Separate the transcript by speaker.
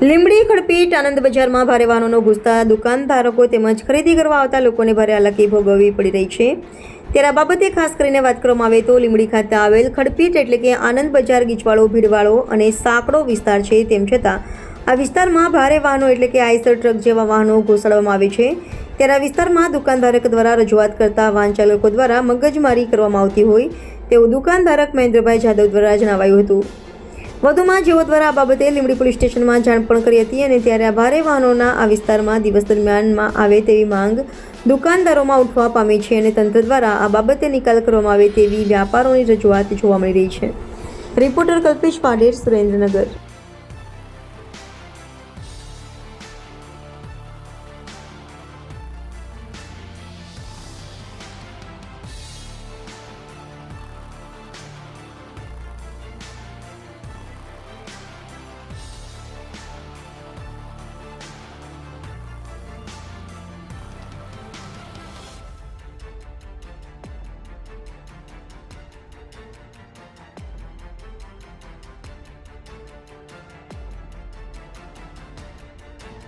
Speaker 1: લીંબડી ખડપીટ આનંદ બજારમાં ભારે વાહનોનો ઘૂસતા દુકાનધારકો તેમજ ખરીદી કરવા આવતા લોકોને ભારે હાલાકી ભોગવવી પડી રહી છે. ત્યારે આ બાબતે ખાસ કરીને વાત કરવામાં આવે તો લીમડી ખાતે આવેલ ખડપીટ એટલે કે આનંદ બજાર ગીચવાળો, ભીડવાળો અને સાંકડો વિસ્તાર છે તેમ છતાં આ વિસ્તારમાં ભારે વાહનો એટલે કે આઈસર ટ્રક જેવા વાહનો ઘોસાડવામાં આવે છે. ત્યારે આ વિસ્તારમાં દુકાનધારક દ્વારા રજૂઆત કરતા વાહન ચાલકો દ્વારા મગજમારી કરવામાં આવતી હોય તેવું દુકાનધારક મહેન્દ્રભાઈ જાદવ દ્વારા જણાવાયું હતું. વધુમાં જેઓ દ્વારા આ બાબતે લીંબડી પોલીસ સ્ટેશનમાં જાણ પણ કરી હતી અને ત્યારે આ ભારે વાહનોના આ વિસ્તારમાં દિવસ દરમિયાનમાં આવે તેવી માંગ દુકાનદારોમાં ઉઠવા પામી છે અને તંત્ર દ્વારા આ બાબતે નિકાલ કરવામાં આવે તેવી વ્યાપારોની રજૂઆત જોવા મળી રહી છે. રિપોર્ટર કલ્પેશ પાડેર, સુરેન્દ્રનગર.